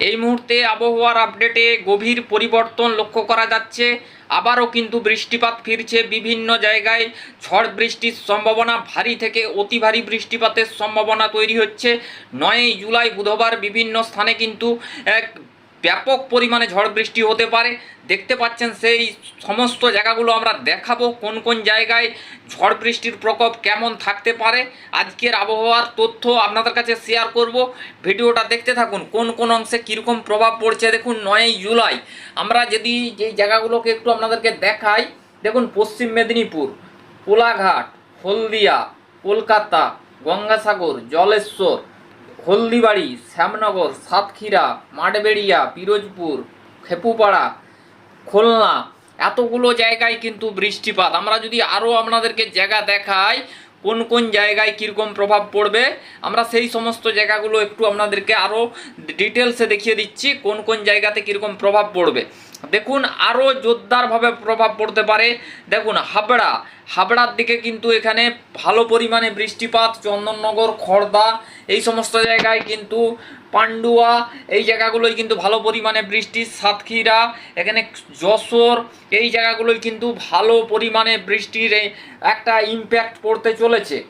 এই মুহূর্তে আবহাওয়ার আপডেটে গভীর পরিবর্তন লক্ষ্য করা যাচ্ছে। আবারও কিন্তু বৃষ্টিপাত ফিরছে বিভিন্ন জায়গায়। ঝড় বৃষ্টির সম্ভাবনা ভারী থেকে অতি ভারী বৃষ্টিপাতের সম্ভাবনা তৈরি হচ্ছে। নয়ই জুলাই বুধবার বিভিন্ন স্থানে কিন্তু এক ব্যাপক পরিমাণে ঝড় বৃষ্টি হতে পারে। দেখতে পাচ্ছেন সেই সমস্ত জায়গাগুলো আমরা দেখাবো, কোন কোন জায়গায় ঝড় বৃষ্টির প্রকোপ কেমন থাকতে পারে। আজকের আবহাওয়ার তথ্য আপনাদের কাছে শেয়ার করব। ভিডিওটা দেখতে থাকুন, কোন কোন অংশে কীরকম প্রভাব পড়ছে। দেখুন, নয়ই জুলাই, আমরা যদি যেই জায়গাগুলোকে একটু আপনাদেরকে দেখাই, দেখুন, পশ্চিম মেদিনীপুর, কোলাঘাট, হলদিয়া, কলকাতা, গঙ্গাসাগর, জলেশ্বর হলদিবাড়ি, শ্যামনগর, সাতক্ষীরা, মাঠবেড়িয়া, পিরোজপুর, খেপুপাড়া, খুলনা, এতগুলো জায়গায় কিন্তু বৃষ্টিপাত। আমরা যদি আরও আপনাদেরকে জায়গা দেখাই, কোন কোন জায়গায় কীরকম প্রভাব পড়বে, আমরা সেই সমস্ত জায়গাগুলো একটু আপনাদেরকে আরও ডিটেলসে দেখিয়ে দিচ্ছি, কোন কোন জায়গাতে কীরকম প্রভাব পড়বে। দেখুন আরও জোরদারভাবে প্রভাব পড়তে পারে। দেখুন, হাবড়া। হাবড়ার দিকে কিন্তু এখানে ভালো পরিমাণে বৃষ্টিপাত, চন্দননগর, খর্দা, এই সমস্ত জায়গায় কিন্তু পান্ডুয়া, এই জায়গাগুলোই কিন্তু ভালো পরিমাণে বৃষ্টি, সাতক্ষীরা, এখানে যশোর, এই জায়গাগুলোই কিন্তু ভালো পরিমাণে বৃষ্টির একটা ইম্প্যাক্ট পড়তে চলেছে।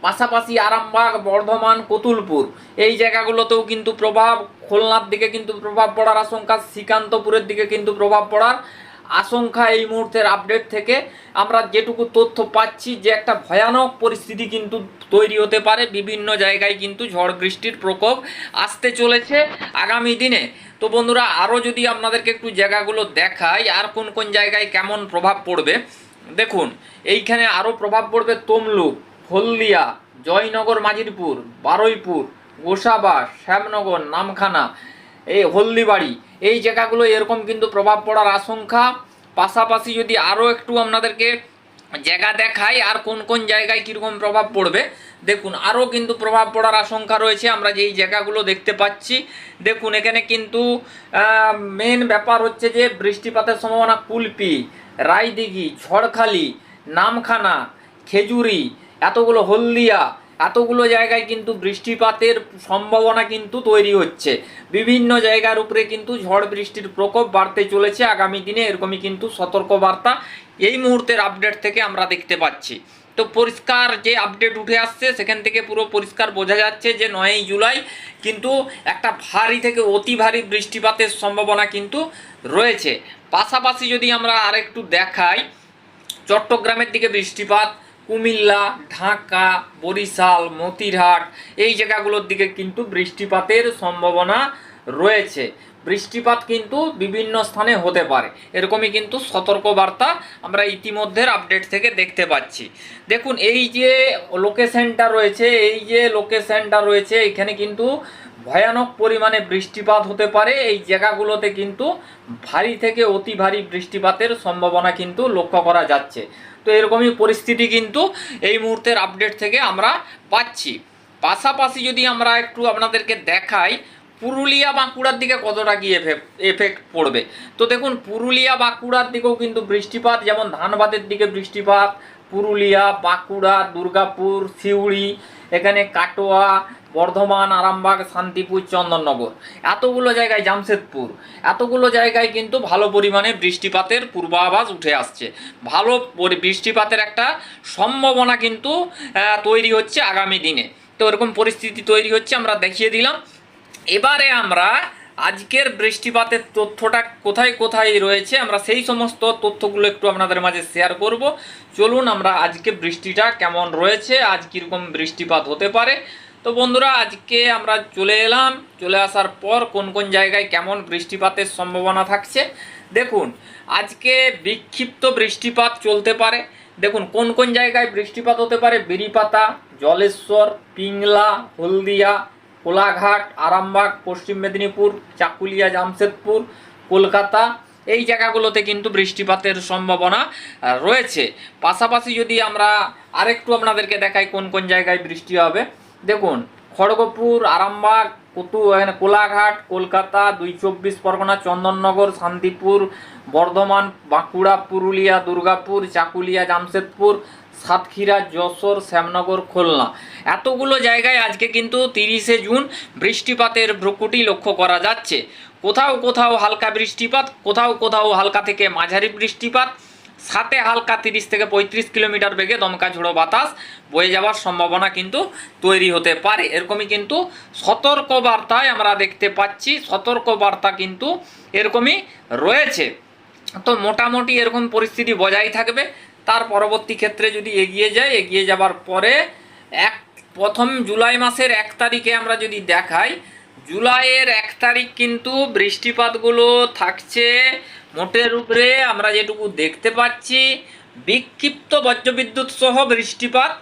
পাশাপাশি আরামবাগ, বর্ধমান, কতুলপুর, এই জায়গাগুলোতেও কিন্তু প্রভাব খুলনার দিকে কিন্তু প্রভাব পড়ার আশঙ্কা, শ্রীকান্তপুরের দিকে কিন্তু প্রভাব পড়ার আশঙ্কা এই মুহূর্তের আপডেট থেকে। আমরা যেটুকু তথ্য পাচ্ছি যে একটা ভয়ানক পরিস্থিতি কিন্তু তৈরি হতে পারে, বিভিন্ন জায়গায় কিন্তু ঝড় বৃষ্টির প্রকোপ আসতে চলেছে আগামী দিনে। তো বন্ধুরা আরও যদি আপনাদেরকে একটু জায়গাগুলো দেখাই, আর কোন কোন জায়গায় কেমন প্রভাব পড়বে, দেখুন, এইখানে আরও প্রভাব পড়বে তমলুক, হলদিয়া, জয়নগর মাজিরপুর বারুইপুর গোসাবা, শ্যামনগর, নামখানা, এই হলদিবাড়ি, এই জায়গাগুলো এরকম কিন্তু প্রভাব পড়ার আশঙ্কা। পাশাপাশি যদি আরও একটু আপনাদেরকে জায়গা দেখাই, আর কোন কোন জায়গায় কীরকম প্রভাব পড়বে, দেখুন, আরও কিন্তু প্রভাব পড়ার আশঙ্কা রয়েছে, আমরা যেই জায়গাগুলো দেখতে পাচ্ছি। দেখুন, এখানে কিন্তু মেন ব্যাপার হচ্ছে যে বৃষ্টিপাতের সম্ভাবনা কুলপি, রায়দিঘি, ঝড়খালি, নামখানা, খেজুরি, এতগুলো হলদিয়া এতগুলো জায়গায় কিন্তু বৃষ্টিপাতের সম্ভাবনা কিন্তু তৈরি হচ্ছে। বিভিন্ন জায়গার উপরে কিন্তু ঝড় বৃষ্টির প্রকোপ বাড়তে চলেছে। আগামী দিনে এরকমই কিন্তু সতর্কবার্তা এই মুহূর্তের আপডেট থেকে আমরা দেখতে পাচ্ছি। তো পরিষ্কার যে আপডেট উঠে আসছে, সেখান থেকে পুরো পরিষ্কার বোঝা যাচ্ছে যে নয়ই জুলাই কিন্তু একটা ভারী থেকে অতি ভারী বৃষ্টিপাতের সম্ভাবনা কিন্তু রয়েছে। পাশাপাশি যদি আমরা আরেকটু দেখাই, চট্টগ্রামের দিকে বৃষ্টিপাত কুমিল্লা ঢাকা বরিশাল মতিরহাট এই জায়গাগুলোর দিকে কিন্তু বৃষ্টিপাতের সম্ভাবনা রয়েছে। বৃষ্টিপাত কিন্তু বিভিন্ন স্থানে হতে পারে। এরকমই কিন্তু সতর্কবার্তা আমরা ইতিমধ্যের আপডেট থেকে দেখতে পাচ্ছি। দেখুন, এই যে লোকেশনটা রয়েছে, এই যে লোকেশনটা রয়েছে, এখানে কিন্তু ভয়ানক পরিমাণে বৃষ্টিপাত হতে পারে। এই জায়গাগুলোতে কিন্তু ভারী থেকে অতি ভারী বৃষ্টিপাতের সম্ভাবনা কিন্তু লক্ষ্য করা যাচ্ছে। তো এরকমই পরিস্থিতি কিন্তু এই মুহূর্তের আপডেট থেকে আমরা পাচ্ছি। পাশাপাশি যদি আমরা একটু আপনাদেরকে দেখাই পুরুলিয়া বাঁকুড়ার দিকে কতটা কি এফেক্ট পড়বে? তো দেখুন, পুরুলিয়া বাঁকুড়ার দিকেও কিন্তু বৃষ্টিপাত, যেমন ধানবাদের দিকে বৃষ্টিপাত, পুরুলিয়া, বাঁকুড়া, দুর্গাপুর, সিউড়ি, এখানে কাটোয়া, বর্ধমান, আরামবাগ, শান্তিপুর, চন্দননগর। এতগুলো জায়গায় জামশেদপুর, এতগুলো জায়গায় কিন্তু ভালো পরিমাণে বৃষ্টিপাতের পূর্বাভাস উঠে আসছে। ভালো বৃষ্টিপাতের একটা সম্ভাবনা কিন্তু তৈরি হচ্ছে আগামী দিনে। তো এরকম পরিস্থিতি তৈরি হচ্ছে, আমরা দেখিয়ে দিলাম। এবারে আমরা আজকের বৃষ্টিপাতের তথ্যটা কোথায় কোথায় রয়েছে, আমরা সেই সমস্ত তথ্যগুলো একটু আপনাদের মাঝে শেয়ার করব। চলুন আমরা আজকে বৃষ্টিটা কেমন রয়েছে, আজ কীরকম বৃষ্টিপাত হতে পারে। তো বন্ধুরা, আজকে আমরা চলে এলাম, চলে আসার পর কোন কোন জায়গায় কেমন বৃষ্টিপাতের সম্ভাবনা থাকছে। দেখুন, আজকে বিক্ষিপ্ত বৃষ্টিপাত চলতে পারে। দেখুন, কোন কোন জায়গায় বৃষ্টিপাত হতে পারে? বেরিপাতা, জলেশ্বর, পিংলা, হলদিয়া কোলাঘাট, আরামবাগ, পশ্চিম মেদিনীপুর, চাকুলিয়া, জামশেদপুর, কলকাতা, এই জায়গাগুলোতে কিন্তু বৃষ্টিপাতের সম্ভাবনা রয়েছে। পাশাপাশি যদি আমরা আরেকটু আপনাদেরকে দেখাই কোন কোন জায়গায় বৃষ্টি হবে। দেখুন, খড়গপুর, আরামবাগ, কুতু কোলাঘাট, কলকাতা, দুই চব্বিশ পরগনা, চন্দননগর, শান্তিপুর, বর্ধমান, বাঁকুড়া, পুরুলিয়া, দুর্গাপুর, চাকুলিয়া, জামশেদপুর সাতক্ষীরা, যশোর, শ্যামনগর, খুলনা। এতগুলো জায়গায় আজকে কিন্তু তিরিশে জুন বৃষ্টিপাতের ভ্রুকুটি লক্ষ্য করা যাচ্ছে। কোথাও কোথাও হালকা বৃষ্টিপাত, কোথাও কোথাও হালকা থেকে মাঝারি বৃষ্টিপাত, সাথে হালকা তিরিশ থেকে পঁয়ত্রিশ কিলোমিটার বেগে দমকা ঝোড়ো বাতাস বয়ে যাওয়ার সম্ভাবনা কিন্তু তৈরি হতে পারে। এরকমই কিন্তু সতর্ক বার্তায় আমরা দেখতে পাচ্ছি সতর্ক বার্তা কিন্তু এরকমই রয়েছে। তো মোটামুটি এরকম পরিস্থিতি বজায় থাকবে। তার পরবর্তী ক্ষেত্রে যদি এগিয়ে যায়, এগিয়ে যাবার পরে এক, প্রথম জুলাই মাসের এক তারিখে আমরা যদি দেখাই, জুলাইয়ের এক তারিখ কিন্তু বৃষ্টিপাতগুলো থাকছে। মোটের উপরে আমরা যেটুকু দেখতে পাচ্ছি, বিক্ষিপ্ত বজ্রবিদ্যুৎ সহ বৃষ্টিপাত।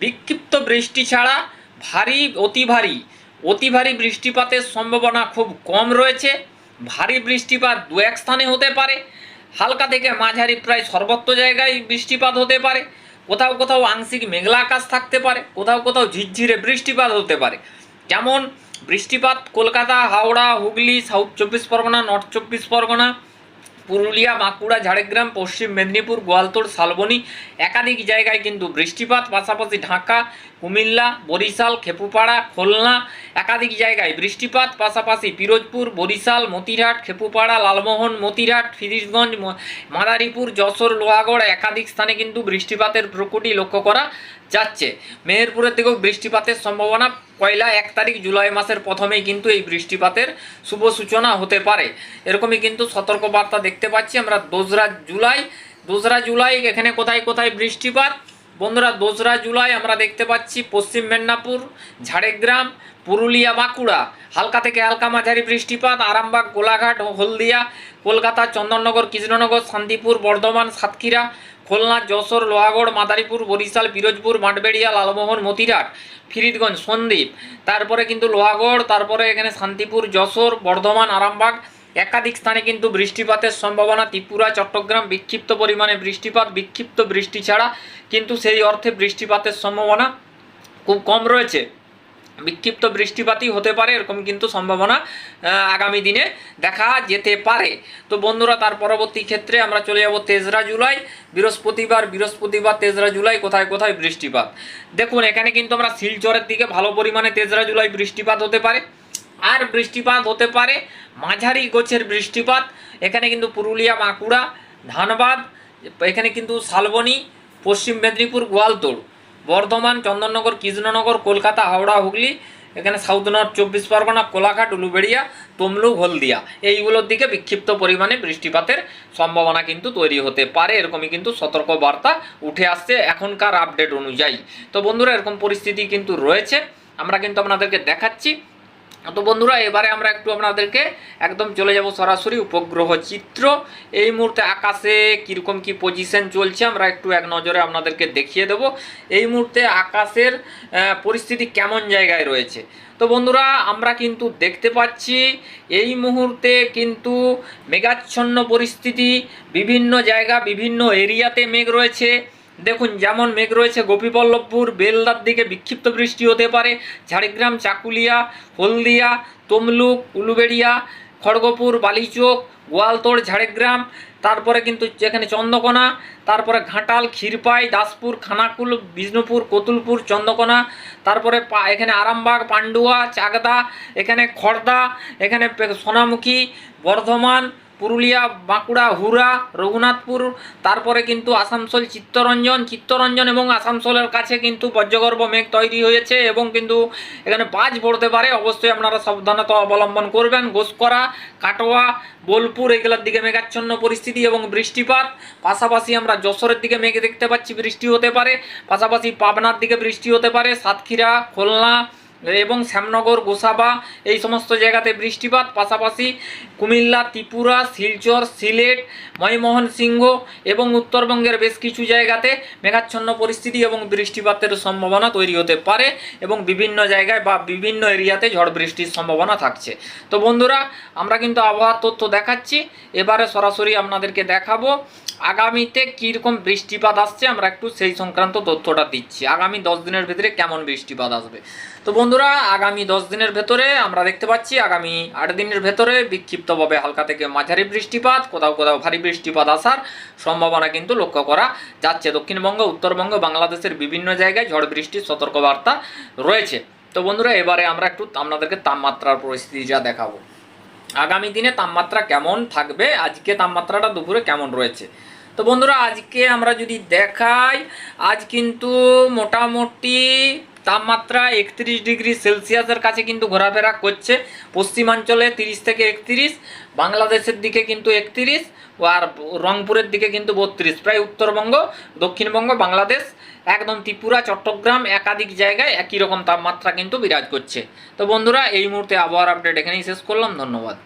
বিক্ষিপ্ত বৃষ্টি ছাড়া ভারী, অতি ভারী অতি ভারী বৃষ্টিপাতের সম্ভাবনা খুব কম রয়েছে। ভারী বৃষ্টিপাত দু এক স্থানে হতে পারে। হালকা থেকে মাঝারি প্রায় সর্বত্র জায়গায় বৃষ্টিপাত হতে পারে। কোথাও কোথাও আংশিক মেঘলা আকাশ থাকতে পারে, কোথাও কোথাও ঝিরঝিরে বৃষ্টিপাত হতে পারে। যেমন বৃষ্টিপাত কলকাতা, হাওড়া, হুগলি, সাউথ চব্বিশ পরগনা, নর্থ চব্বিশ পরগনা, পুরুলিয়া, বাঁকুড়া, ঝাড়গ্রাম, পশ্চিম মেদিনীপুর, গোয়ালতোড়, শালবনী একাধিক জায়গায় কিন্তু বৃষ্টিপাত, পাশাপাশি ঢাকা কুমিল্লা, বরিশাল, খেপুপাড়া, খুলনা, একাধিক জায়গায়। বৃষ্টিপাত পাশাপাশি পিরোজপুর, বরিশাল, মতিরহাট, খেপুপাড়া, লালমোহন, মতিরহাট ফিরিশগঞ্জ মাদারীপুর, যশোর, লোহাগড় একাধিক স্থানে কিন্তু বৃষ্টিপাতের প্রকৃতি লক্ষ্য করা যাচ্ছে। মেহেরপুরের দিকেও বৃষ্টিপাতের সম্ভাবনা। পয়লা এক তারিখ জুলাই মাসের প্রথমেই কিন্তু এই বৃষ্টিপাতের শুভ সূচনা হতে পারে। এরকমই কিন্তু সতর্কবার্তা দেখতে পাচ্ছি আমরা। দোসরা জুলাই দোসরা জুলাই এখানে কোথায় কোথায় বৃষ্টিপাত? বন্ধুরা, দোসরা জুলাই আমরা দেখতে পাচ্ছি পশ্চিম মেদিনীপুর, ঝাড়গ্রাম, পুরুলিয়া, বাঁকুড়া। হালকা থেকে হালকা মাঝারি বৃষ্টিপাত, আরামবাগ, গোলাঘাট, হলদিয়া, কলকাতা, চন্দননগর, কৃষ্ণনগর, শান্তিপুর, বর্ধমান, সাতক্ষীরা, খুলনা, যশোর, লোহাগড়, মাদারীপুর, বরিশাল পিরোজপুর মাঠবেড়িয়া, লালমোহন মতিরাট ফিরিদগঞ্জ, সন্দ্বীপ। তারপরে কিন্তু লোহাগড়, তারপরে এখানে শান্তিপুর, যশোর, বর্ধমান, আরামবাগ একাধিক স্থানে কিন্তু বৃষ্টিপাতের সম্ভাবনা। ত্রিপুরা, চট্টগ্রাম বিক্ষিপ্ত পরিমাণে বৃষ্টিপাত, বিক্ষিপ্ত বৃষ্টি ছাড়া কিন্তু সেই অর্থে বৃষ্টিপাতের সম্ভাবনা খুব কম রয়েছে। বিক্ষিপ্ত বৃষ্টিপাতই হতে পারে, এরকম কিন্তু সম্ভাবনা আগামী দিনে দেখা যেতে পারে। তো বন্ধুরা, তার পরবর্তী ক্ষেত্রে আমরা চলে যাব তেসরা জুলাই, বৃহস্পতিবার বৃহস্পতিবার, তেসরা জুলাই, কোথায় কোথায় বৃষ্টিপাত? দেখুন, এখানে কিন্তু আমরা শিলচরের দিকে ভালো পরিমাণে তেসরা জুলাই বৃষ্টিপাত হতে পারে। আর বৃষ্টিপাত হতে পারে। মাঝারি গোছের বৃষ্টিপাত, এখানে কিন্তু পুরুলিয়া, বাঁকুড়া, ধানবাদ, এখানে কিন্তু শালবনী, পশ্চিম মেদিনীপুর, গোয়ালতোড়, বর্ধমান, চন্দননগর, কৃষ্ণনগর, কলকাতা, হাওড়া, হুগলি, এখানে সাউথ নর্থ চব্বিশ পরগনা, কোলাঘাট, উলুবেড়িয়া, তমলুক, হলদিয়া, এইগুলোর দিকে বিক্ষিপ্ত পরিমাণে বৃষ্টিপাতের সম্ভাবনা কিন্তু তৈরি হতে পারে। এরকমই কিন্তু সতর্ক বার্তা উঠে আসছে এখনকার আপডেট অনুযায়ী। তো বন্ধুরা, এরকম পরিস্থিতি কিন্তু রয়েছে। আমরা কিন্তু আপনাদেরকে দেখাচ্ছি তো বন্ধুরা, এবারে আমরা একটু আপনাদেরকে একদম চলে যাব সরাসরি উপগ্রহ চিত্র। এই মুহূর্তে আকাশে কীরকম কি পজিশন চলছে আমরা একটু এক নজরে আপনাদেরকে দেখিয়ে দেব। এই মুহূর্তে আকাশের পরিস্থিতি কেমন জায়গায় রয়েছে। তো বন্ধুরা, আমরা কিন্তু দেখতে পাচ্ছি এই মুহূর্তে কিন্তু মেঘাচ্ছন্ন পরিস্থিতি, বিভিন্ন জায়গা, বিভিন্ন এরিয়াতে মেঘ রয়েছে। দেখুন, যেমন মেঘ রয়েছে গোপীবল্লভপুর, বেলদার দিকে বিক্ষিপ্ত বৃষ্টি হতে পারে, ঝাড়গ্রাম, চাকুলিয়া, হলদিয়া, তমলুক, উলুবেড়িয়া, খড়গপুর, বালিচোক, গোয়ালতোড়, ঝাড়গ্রাম, তারপরে কিন্তু যেখানে চন্দ্রকোনা, তারপরে ঘাটাল, ক্ষীরপাই, দাসপুর, খানাকুল, বিষ্ণুপুর, কতুলপুর, চন্দ্রকোনা, তারপরে এখানে আরামবাগ, পান্ডুয়া, চাকদা, এখানে খড়দা এখানে সোনামুখী, বর্ধমান পুরুলিয়া, বাঁকুড়া হুরা রঘুনাথপুর, তারপরে কিন্তু আসানসোল, চিত্তরঞ্জন চিত্তরঞ্জন এবং আসানসোলের কাছে কিন্তু বজ্রগর্ভ মেঘ তৈরি হয়েছে এবং কিন্তু এখানে বাজ পড়তে পারে। অবশ্যই আপনারা সাবধানতা অবলম্বন করবেন। ঘোষকরা, কাটোয়া, বোলপুর, এগুলোর দিকে মেঘাচ্ছন্ন পরিস্থিতি এবং বৃষ্টিপাত। পাশাপাশি আমরা যশোরের দিকে মেঘ দেখতে পাচ্ছি, বৃষ্টি হতে পারে। পাশাপাশি পাবনার দিকে বৃষ্টি হতে পারে। সাতক্ষীরা, খুলনা এবং শ্যামনগর, গোসাবা, এই সমস্ত জায়গাতে বৃষ্টিপাত। পাশাপাশি কুমিল্লা, ত্রিপুরা, শিলচর, সিলেট, ময়মোহন সিংহ এবং উত্তরবঙ্গের বেশ কিছু জায়গাতে মেঘাচ্ছন্ন পরিস্থিতি এবং বৃষ্টিপাতের সম্ভাবনা তৈরি হতে পারে এবং বিভিন্ন জায়গায় বা বিভিন্ন এরিয়াতে ঝড় বৃষ্টির সম্ভাবনা থাকছে। তো বন্ধুরা, আমরা কিন্তু আবহাওয়ার তথ্য দেখাচ্ছি। এবারে সরাসরি আপনাদেরকে দেখাবো আগামীতে কীরকম বৃষ্টিপাত আসছে। আমরা একটু সেই সংক্রান্ত তথ্যটা দিচ্ছি। আগামী দশ দিনের ভিতরে কেমন বৃষ্টিপাত আসবে? তো বন্ধুরা, আগামী দশ দিনের ভেতরে আমরা দেখতে পাচ্ছি, আগামী আট দিনের ভেতরে বিক্ষিপ্তভাবে হালকা থেকে মাঝারি বৃষ্টিপাত, কোথাও কোথাও ভারী বৃষ্টিপাত আসার সম্ভাবনা কিন্তু লক্ষ্য করা যাচ্ছে। দক্ষিণবঙ্গ, উত্তরবঙ্গ, বাংলাদেশের বিভিন্ন জায়গায় ঝড় বৃষ্টির সতর্কবার্তা রয়েছে। তো বন্ধুরা, এবারে আমরা একটু আপনাদেরকে তাপমাত্রার পরিস্থিতি যা দেখাবো। আগামী দিনে তাপমাত্রা কেমন থাকবে? আজকে তাপমাত্রাটা দুপুরে কেমন রয়েছে? তো বন্ধুরা, আজকে আমরা যদি দেখাই, আজ কিন্তু মোটামুটি তাপমাত্রা একত্রিশ ডিগ্রি সেলসিয়াসের কাছে কিন্তু ঘোরাফেরা করছে। পশ্চিমাঞ্চলে তিরিশ থেকে একত্রিশ, বাংলাদেশের দিকে কিন্তু একত্রিশ আর রংপুরের দিকে কিন্তু বত্রিশ। প্রায় উত্তরবঙ্গ, দক্ষিণবঙ্গ, বাংলাদেশ, একদম ত্রিপুরা, চট্টগ্রাম একাধিক জায়গায় একই রকম তাপমাত্রা কিন্তু বিরাজ করছে। তো বন্ধুরা, এই মুহূর্তে আবহাওয়ার আপডেট এখানেই শেষ করলাম। ধন্যবাদ।